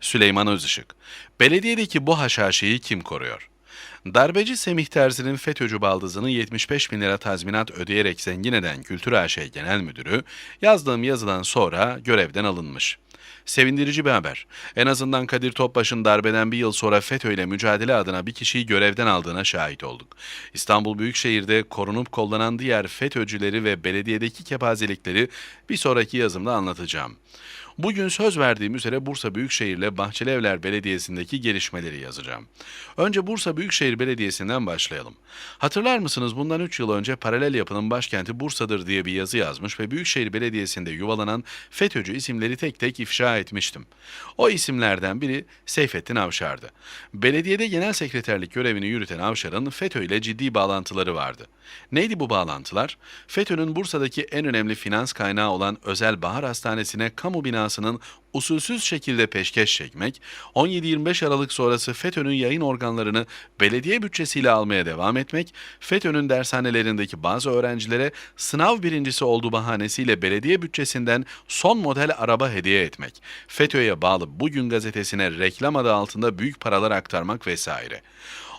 Süleyman Özışık. Belediyedeki bu haşhaşeyi kim koruyor? Darbeci Semih Terzi'nin FETÖ'cü baldızını 75 bin lira tazminat ödeyerek zengin eden Kültür AŞ Genel Müdürü yazdığım yazıdan sonra görevden alınmış. Sevindirici bir haber. En azından Kadir Topbaş'ın darbeden bir yıl sonra FETÖ ile mücadele adına bir kişiyi görevden aldığına şahit olduk. İstanbul Büyükşehir'de korunup kollanan diğer FETÖ'cüleri ve belediyedeki kepazelikleri bir sonraki yazımda anlatacağım. Bugün söz verdiğim üzere Bursa Büyükşehir ile Bahçelievler Belediyesi'ndeki gelişmeleri yazacağım. Önce Bursa Büyükşehir Belediyesi'nden başlayalım. Hatırlar mısınız bundan 3 yıl önce paralel yapının başkenti Bursa'dır diye bir yazı yazmış ve Büyükşehir Belediyesi'nde yuvalanan FETÖ'cü isimleri tek tek ifşa etmiştim. O isimlerden biri Seyfettin Avşar'dı. Belediyede genel sekreterlik görevini yürüten Avşar'ın FETÖ ile ciddi bağlantıları vardı. Neydi bu bağlantılar? FETÖ'nün Bursa'daki en önemli finans kaynağı olan Özel Bahar Hastanesi'ne kamu binasının usulsüz şekilde peşkeş çekmek, 17-25 Aralık sonrası FETÖ'nün yayın organlarını belediye bütçesiyle almaya devam etmek, FETÖ'nün dershanelerindeki bazı öğrencilere sınav birincisi olduğu bahanesiyle belediye bütçesinden son model araba hediye etmek, FETÖ'ye bağlı Bugün gazetesine reklam adı altında büyük paralar aktarmak vesaire.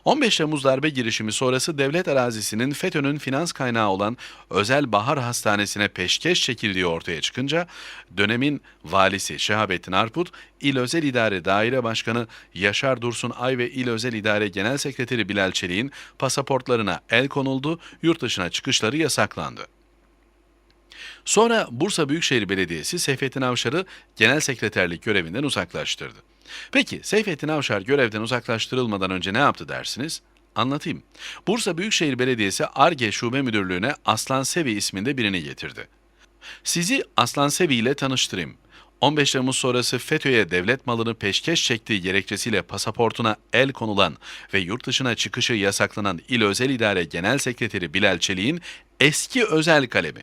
15 Temmuz darbe girişimi sonrası devlet arazisinin FETÖ'nün finans kaynağı olan Özel Bahar Hastanesi'ne peşkeş çekildiği ortaya çıkınca dönemin valisi Şehabettin Arput, İl Özel İdare Daire Başkanı Yaşar Dursun Ay ve İl Özel İdare Genel Sekreteri Bilal Çelik'in pasaportlarına el konuldu, yurt dışına çıkışları yasaklandı. Sonra Bursa Büyükşehir Belediyesi Seyfettin Avşar'ı genel sekreterlik görevinden uzaklaştırdı. Peki Seyfettin Avşar görevden uzaklaştırılmadan önce ne yaptı dersiniz? Anlatayım. Bursa Büyükşehir Belediyesi ARGE Şube Müdürlüğü'ne Aslan Sevi isminde birini getirdi. Sizi Aslan Sevi ile tanıştırayım. 15 Temmuz sonrası FETÖ'ye devlet malını peşkeş çektiği gerekçesiyle pasaportuna el konulan ve yurt dışına çıkışı yasaklanan İl Özel İdare Genel Sekreteri Bilal Çelik'in eski özel kalemi.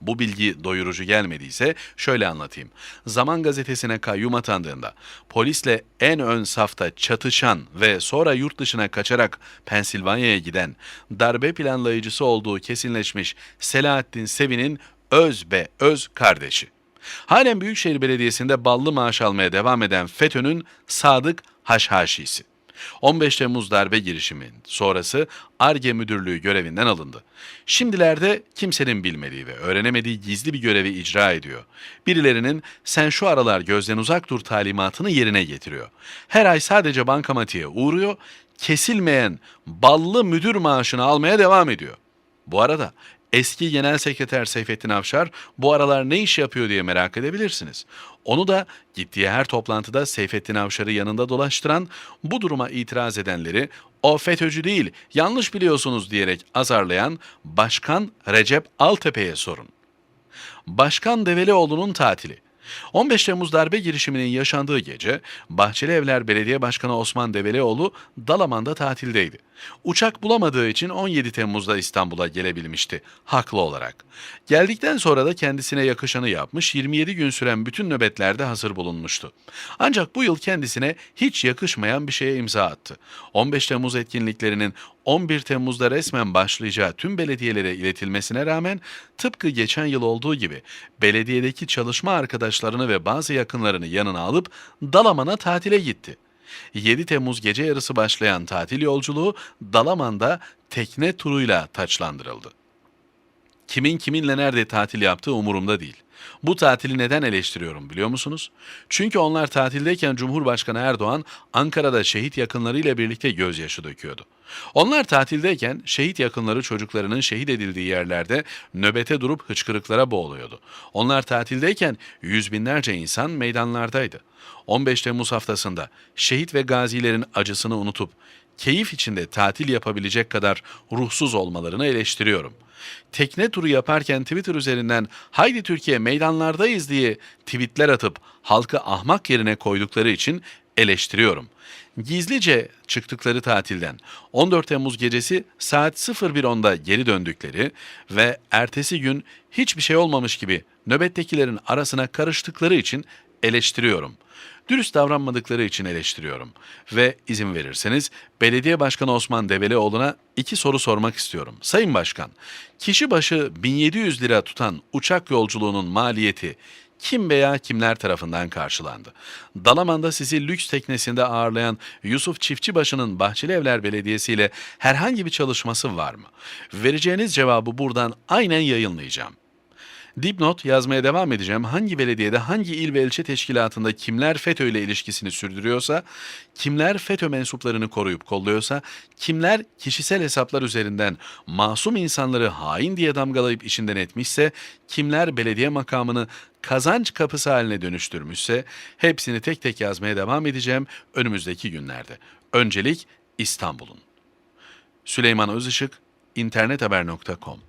Bu bilgi doyurucu gelmediyse şöyle anlatayım. Zaman gazetesine kayyum atandığında polisle en ön safta çatışan ve sonra yurt dışına kaçarak Pensilvanya'ya giden darbe planlayıcısı olduğu kesinleşmiş Selahattin Sevin'in öz be öz kardeşi. Halen Büyükşehir Belediyesi'nde ballı maaş almaya devam eden FETÖ'nün Sadık Haşhaşisi. 15 Temmuz darbe girişimi sonrası ARGE müdürlüğü görevinden alındı. Şimdilerde kimsenin bilmediği ve öğrenemediği gizli bir görevi icra ediyor. Birilerinin sen şu aralar gözden uzak dur talimatını yerine getiriyor. Her ay sadece bankamatiğe uğruyor, kesilmeyen ballı müdür maaşını almaya devam ediyor. Bu arada eski Genel Sekreter Seyfettin Avşar bu aralar ne iş yapıyor diye merak edebilirsiniz. Onu da gittiği her toplantıda Seyfettin Avşar'ı yanında dolaştıran, bu duruma itiraz edenleri o FETÖ'cü değil, yanlış biliyorsunuz diyerek azarlayan Başkan Recep Altepe'ye sorun. Başkan Develioğlu'nun tatili. 15 Temmuz darbe girişiminin yaşandığı gece Bahçeli Evler Belediye Başkanı Osman Develioğlu Dalaman'da tatildeydi. Uçak bulamadığı için 17 Temmuz'da İstanbul'a gelebilmişti, haklı olarak. Geldikten sonra da kendisine yakışanı yapmış, 27 gün süren bütün nöbetlerde hazır bulunmuştu. Ancak bu yıl kendisine hiç yakışmayan bir şeye imza attı. 15 Temmuz etkinliklerinin 11 Temmuz'da resmen başlayacağı tüm belediyelere iletilmesine rağmen tıpkı geçen yıl olduğu gibi belediyedeki çalışma arkadaşlarını ve bazı yakınlarını yanına alıp Dalaman'a tatile gitti. 7 Temmuz gece yarısı başlayan tatil yolculuğu Dalaman'da tekne turuyla taçlandırıldı. Kimin kiminle nerede tatil yaptığı umurumda değil. Bu tatili neden eleştiriyorum biliyor musunuz? Çünkü onlar tatildeyken Cumhurbaşkanı Erdoğan Ankara'da şehit yakınlarıyla birlikte gözyaşı döküyordu. Onlar tatildeyken şehit yakınları çocuklarının şehit edildiği yerlerde nöbete durup hıçkırıklara boğuluyordu. Onlar tatildeyken yüz binlerce insan meydanlardaydı. 15 Temmuz haftasında şehit ve gazilerin acısını unutup keyif içinde tatil yapabilecek kadar ruhsuz olmalarını eleştiriyorum. Tekne turu yaparken Twitter üzerinden haydi Türkiye meydanlardayız diye tweetler atıp halkı ahmak yerine koydukları için eleştiriyorum. Gizlice çıktıkları tatilden 14 Temmuz gecesi saat 01.10'da geri döndükleri ve ertesi gün hiçbir şey olmamış gibi nöbettekilerin arasına karıştıkları için eleştiriyorum. Dürüst davranmadıkları için eleştiriyorum. Ve izin verirseniz Belediye Başkanı Osman Develioğlu'na iki soru sormak istiyorum. Sayın Başkan, kişi başı 1700 lira tutan uçak yolculuğunun maliyeti kim veya kimler tarafından karşılandı? Dalaman'da sizi lüks teknesinde ağırlayan Yusuf Çiftçibaşı'nın Bahçeli Evler Belediyesi ile herhangi bir çalışması var mı? Vereceğiniz cevabı buradan aynen yayınlayacağım. Dipnot yazmaya devam edeceğim. Hangi belediyede, hangi il ve ilçe teşkilatında kimler FETÖ ile ilişkisini sürdürüyorsa, kimler FETÖ mensuplarını koruyup kolluyorsa, kimler kişisel hesaplar üzerinden masum insanları hain diye damgalayıp işinden etmişse, kimler belediye makamını kazanç kapısı haline dönüştürmüşse, hepsini tek tek yazmaya devam edeceğim önümüzdeki günlerde. Öncelik İstanbul'un. Süleyman Özışık, internethaber.com